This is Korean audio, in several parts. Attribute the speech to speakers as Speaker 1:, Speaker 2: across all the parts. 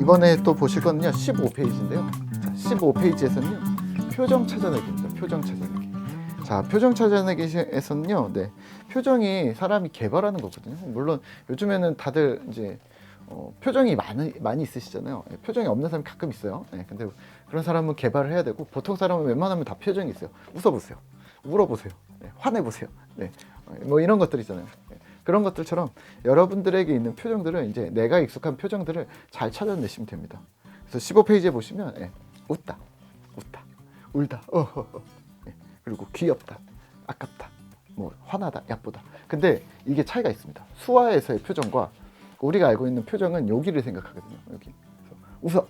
Speaker 1: 이번에 또 보실 거는요 15페이지인데요. 자, 15페이지에서는요 표정 찾아내기입니다. 표정 찾아내기. 자 표정 찾아내기에서는요, 네 표정이 사람이 개발하는 거거든요. 물론 요즘에는 다들 이제 어, 표정이 많이 많이 있으시잖아요. 예, 표정이 없는 사람이 가끔 있어요. 예, 근데 그런 사람은 개발을 해야 되고 보통 사람은 웬만하면 다 표정이 있어요. 웃어보세요. 울어보세요. 네, 화내보세요. 네, 어, 뭐 이런 것들 있잖아요. 예, 그런 것들처럼 여러분들에게 있는 표정들을 이제 내가 익숙한 표정들을 잘 찾아내시면 됩니다. 그래서 15페이지에 보시면 예, 웃다, 웃다, 울다, 어허허, 예, 그리고 귀엽다, 아깝다, 뭐 화나다, 야쁘다. 근데 이게 차이가 있습니다. 수화에서의 표정과 우리가 알고 있는 표정은 여기를 생각하거든요. 여기 웃어,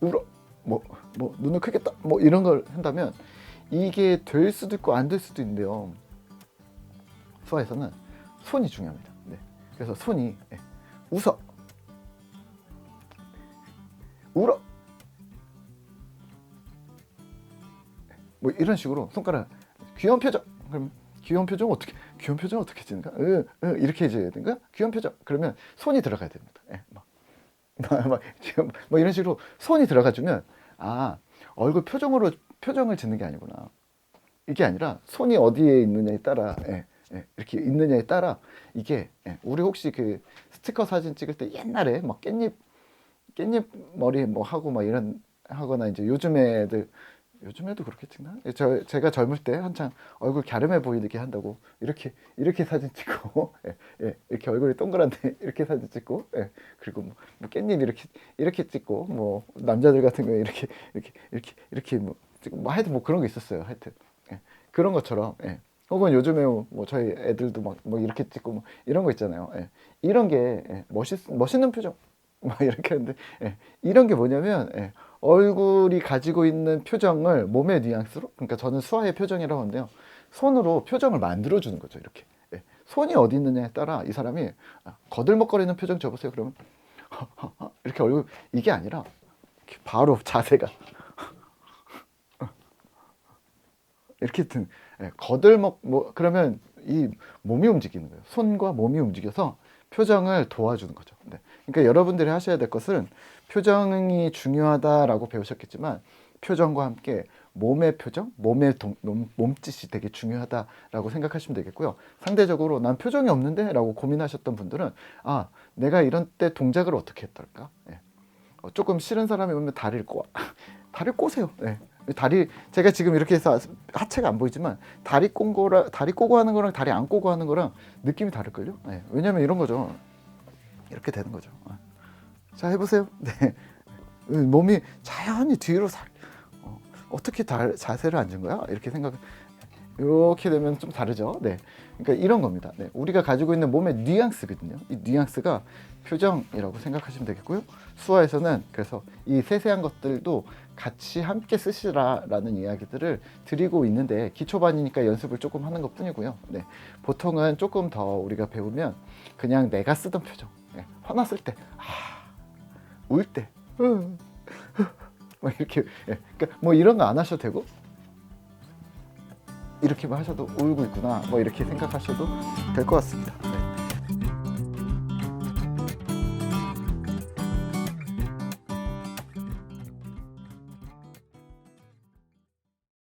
Speaker 1: 울어, 뭐, 뭐 눈을 크게 떠, 뭐 이런 걸 한다면 이게 될 수도 있고 안 될 수도 있는데요. 수화에서는 손이 중요합니다. 네. 그래서 손이 예, 웃어, 울어, 뭐 이런 식으로 손가락 귀여운 표정. 그럼 귀여운 표정 어떻게 귀여운 표정 어떻게 짓는가? 으, 으, 이렇게 해줘야 되는가? 귀여운 표정. 그러면 손이 들어가야 됩니다. 예, 막, 지금 뭐 이런 식으로 손이 들어가 주면 아 얼굴 표정으로 표정을 짓는 게 아니구나. 이게 아니라 손이 어디에 있느냐에 따라 예, 예, 이렇게 있느냐에 따라 이게 예, 우리 혹시 그 스티커 사진 찍을 때 옛날에 막 깻잎 깻잎 머리 뭐 하고 막 이런 하거나 이제 요즘 애들 요즘 애도 그렇게 찍나? 저 제가 젊을 때 한창 얼굴 갸름해 보이게 한다고 이렇게 이렇게 사진 찍고 예, 예, 이렇게 얼굴이 동그란데 이렇게 사진 찍고 예, 그리고 뭐, 뭐 깻잎 이렇게 이렇게 찍고 뭐 남자들 같은 경우에 이렇게 이렇게 이렇게 이렇게 뭐뭐 하여튼 뭐 그런 게 있었어요 하여튼 예, 그런 것처럼 예. 혹은 요즘에 뭐 저희 애들도 막 뭐 이렇게 찍고 뭐 이런 거 있잖아요. 예. 이런 게 예, 멋있 멋있는 표정. 막 이렇게 하는데 예, 이런 게 뭐냐면 예, 얼굴이 가지고 있는 표정을 몸의 뉘앙스로 그러니까 저는 수화의 표정이라고 하는데요. 손으로 표정을 만들어 주는 거죠 이렇게. 예, 손이 어디 있느냐에 따라 이 사람이 아, 거들먹거리는 표정 줘보세요. 그러면 이렇게 얼굴 이게 아니라 바로 자세가 이렇게 든 예, 거들먹 뭐 그러면 이 몸이 움직이는 거예요. 손과 몸이 움직여서 표정을 도와주는 거죠. 네. 그러니까 여러분들이 하셔야 될 것은 표정이 중요하다라고 배우셨겠지만 표정과 함께 몸의 표정, 몸의 동, 몸, 몸짓이 되게 중요하다라고 생각하시면 되겠고요. 상대적으로 난 표정이 없는데라고 고민하셨던 분들은 아 내가 이런 때 동작을 어떻게 했달까? 예. 어, 조금 싫은 사람이 오면 다리를 꼬아 다리를 꼬세요. 예. 다리 제가 지금 이렇게 해서 하체가 안 보이지만 다리 꼰 거랑 다리 꼬고 하는 거랑 다리 안 꼬고 하는 거랑 느낌이 다를걸요. 예. 왜냐면 이런 거죠. 이렇게 되는 거죠. 예. 자 해보세요. 네. 음, 몸이 자연히 뒤로 살 어, 어떻게 다, 자세를 앉은 거야? 이렇게 생각 이렇게 되면 좀 다르죠. 네. 그러니까 이런 겁니다. 네. 우리가 가지고 있는 몸의 뉘앙스거든요. 이 뉘앙스가 표정이라고 생각하시면 되겠고요. 수화에서는 그래서 이 세세한 것들도 같이 함께 쓰시라라는 이야기들을 드리고 있는데 기초반이니까 연습을 조금 하는 것 뿐이고요. 네. 보통은 조금 더 우리가 배우면 그냥 내가 쓰던 표정, 네. 화났을 때, 아, 울 때, 뭐 이렇게, 예. 그러니까 뭐 이런 거 안 하셔도 되고 이렇게만 하셔도 울고 있구나 뭐 이렇게 생각하셔도 될 것 같습니다. 네.